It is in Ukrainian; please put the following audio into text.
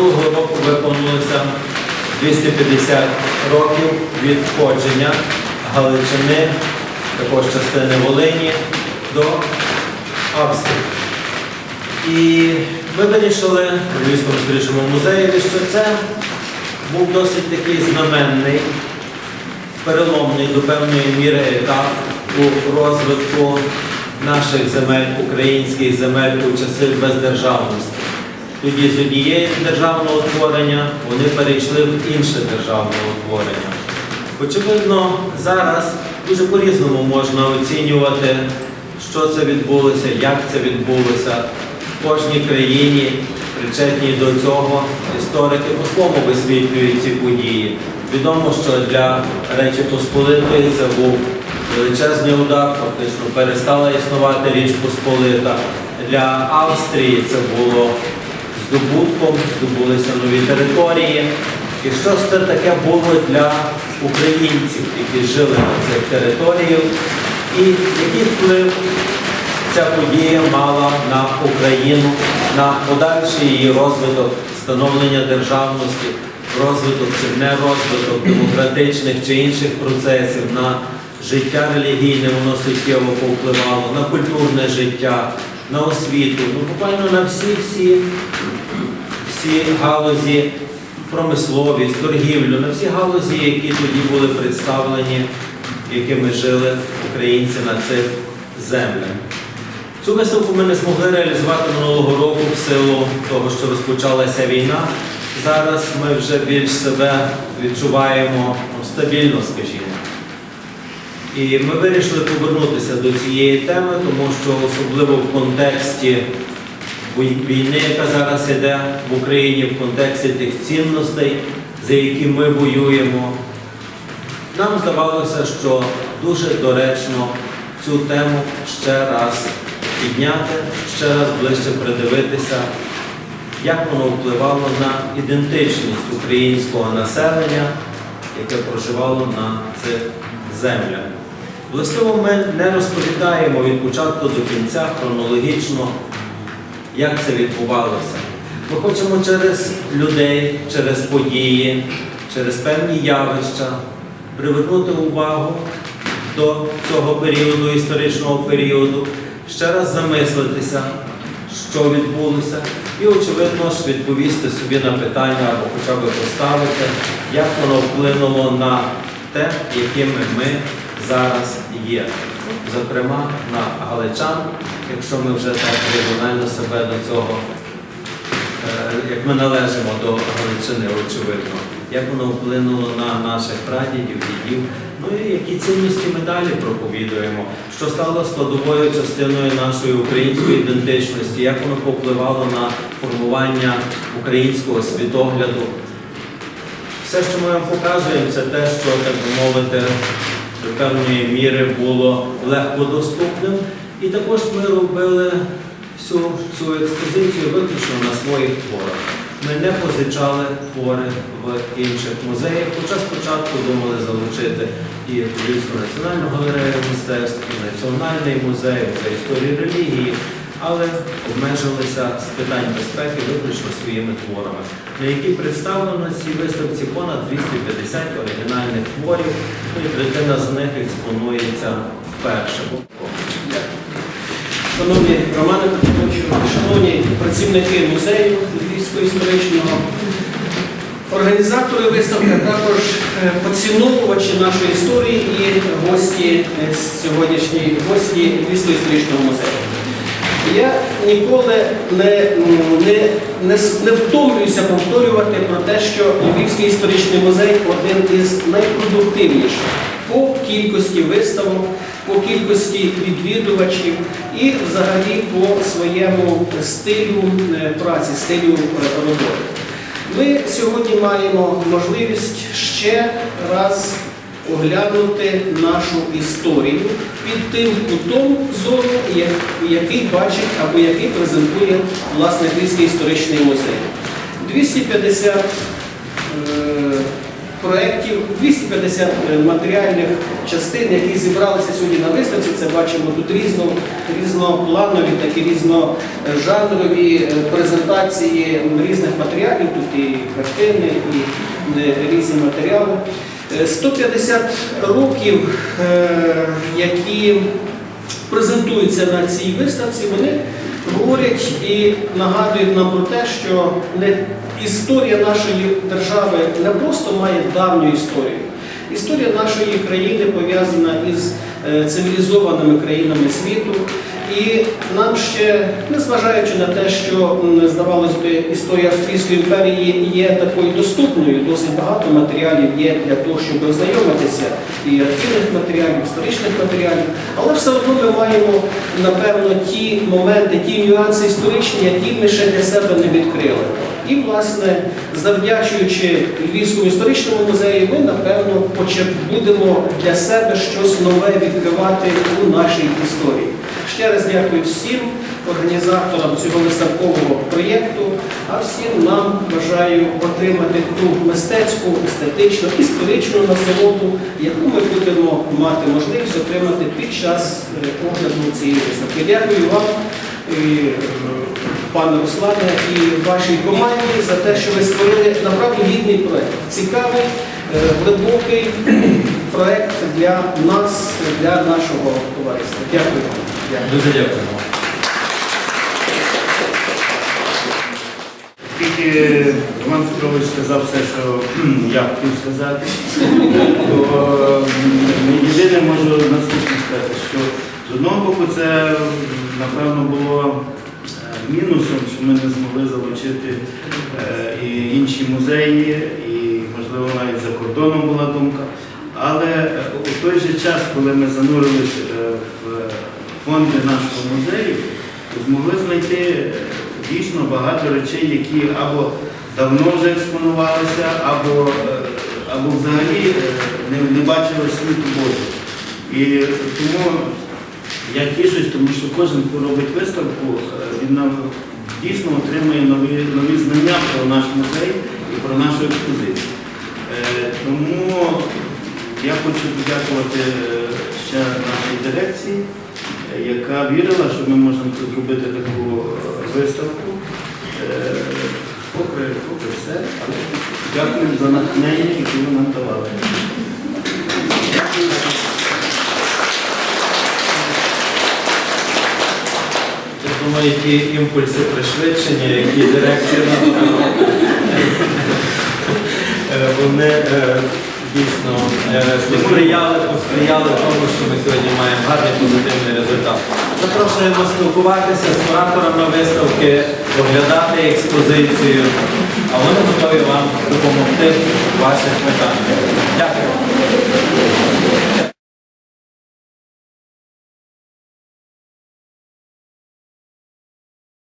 Минулого року виповнилося 250 років від входження Галичини, також частини Волині до Австрії. І ми вирішили у Львівському історичному музеї, що це був досить такий знаменний, переломний до певної міри етап у розвитку наших земель, українських земель у часи бездержавності. Тоді з однієї державного утворення вони перейшли в інше державне утворення. Очевидно, зараз дуже по-різному можна оцінювати, що це відбулося, як це відбулося. В кожній країні, причетній до цього, історики по-своєму висвітлюють ці події. Відомо, що для Речі Посполитої це був величезний удар, фактично перестала існувати Річ Посполита. Для Австрії це було здобутком, здобулися нові території. І що ж це таке було для українців, які жили на цих територіях, і який вплив ця подія мала на Україну, на подальший її розвиток, становлення державності, розвиток чи не розвиток демократичних чи інших процесів, на життя релігійне воно суттєво повпливало, на культурне життя, на освіту, ну буквально на всі-всі всі галузі, промисловість, торгівлю, на всі галузі, які тоді були представлені, якими жили українці на цих землях. Цю виставку ми не змогли реалізувати минулого року в силу того, що розпочалася війна. Зараз ми вже більш себе відчуваємо ну, стабільно, скажімо. І ми вирішили повернутися до цієї теми, тому що особливо в контексті війни, яка зараз іде в Україні, в контексті тих цінностей, за які ми воюємо, нам здавалося, що дуже доречно цю тему ще раз підняти, ще раз ближче придивитися, як воно впливало на ідентичність українського населення, яке проживало на цих землях. Властиво ми не розповідаємо від початку до кінця хронологічно, як це відбувалося. Ми хочемо через людей, через події, через певні явища привернути увагу до цього періоду, історичного періоду, ще раз замислитися, що відбулося, і, очевидно ж, відповісти собі на питання або хоча б поставити, як воно вплинуло на те, якими ми зараз є. Зокрема, на галичан, якщо ми вже так регіонально себе до цього, е, як ми належимо до Галичини, очевидно, як воно вплинуло на наших прадідів, дідів, ну і які цінності ми далі проповідуємо, що стало складовою частиною нашої української ідентичності, як воно повпливало на формування українського світогляду. Все, що ми вам показуємо, це те, що, так би мовити, до певної міри було легко доступним. І також ми робили всю цю експозицію виключно на своїх творах. Ми не позичали твори в інших музеях, хоча спочатку думали залучити і Львівську національну галерею мистецтв, і Національний музей, музей історії релігії, але обмежилися з питань безпеки виключно своїми творами, на які представлено цій виставці понад 250 оригінальних творів, ну і третина з них експонується вперше. Шановні Романе Петровичу, шановні працівники музею Львівського історичного, організатори виставки, також е, поціновувачі нашої історії і гості е, сьогоднішні гості Львівського історичного музею. Я ніколи не, не, не, не втомлююся повторювати про те, що Львівський історичний музей один із найпродуктивніших по кількості виставок, по кількості відвідувачів і взагалі по своєму стилю е, праці, стилю е, роботи. Ми сьогодні маємо можливість ще раз оглянути нашу історію під тим кутом зору, який бачить або який презентує власне Львівський історичний музей. 250 е, проєктів, 250 матеріальних частин, які зібралися сьогодні на виставці. Це бачимо тут різно, різнопланові, такі різножанрові е, презентації різних матеріалів. Тут і картини, і е, різні матеріали. Е, 150 років, е, які презентуються на цій виставці, вони говорять і нагадують нам про те, що історія нашої держави не просто має давню історію. Історія нашої країни пов'язана із е, цивілізованими країнами світу. І нам ще, незважаючи на те, що здавалось би, історія Австрійської імперії є такою доступною, досить багато матеріалів є для того, щоб ознайомитися і архівних матеріалів, історичних матеріалів, але все одно ми маємо, напевно, ті моменти, ті нюанси історичні, які ми ще для себе не відкрили. І, власне, завдячуючи Львівському історичному музею, ми, напевно, будемо для себе щось нове відкривати у нашій історії. Ще раз дякую всім організаторам цього виставкового проєкту, а всім нам бажаю отримати ту мистецьку, естетичну, історичну насолоду, яку ми будемо мати можливість отримати під час е, огляду цієї виставки. Дякую вам, е, пане Руслане, і вашій команді за те, що ви створили направду гідний проєкт. Цікавий, е, глибокий проєкт для нас, для нашого товариства. Дякую вам. Дякую. Дуже дякуємо. Оскільки Роман Петрович сказав все, що я хотів сказати, то єдине можу наступне сказати, що з одного боку це напевно було е, мінусом, що ми не змогли залучити е, і інші музеї, і можливо навіть за кордоном була думка. Але е, у той же час, коли ми занурились в фонди нашого музею, змогли знайти е, дійсно багато речей, які або давно вже експонувалися, або, е, або взагалі е, не, не бачили світу Божу. І тому я тішусь, тому що кожен, хто робить виставку, він нам дійсно отримує нові, нові знання про наш музей і про нашу експозицію. Тому я хочу подякувати ще нашій дирекції, яка вірила, що ми можемо тут зробити таку е, виставку. Е, Попри, попри все, але дякую за натхнення, яке ви нам давали. Я думаю, ті імпульси пришвидшення, які дирекція надала, е, вони е, дійсно сприяли, посприяли, тому, що ми сьогодні маємо гарний позитивний результат. Запрошуємо спілкуватися з кураторами виставки, оглядати експозицію, а вони готові вам допомогти в ваших питаннях.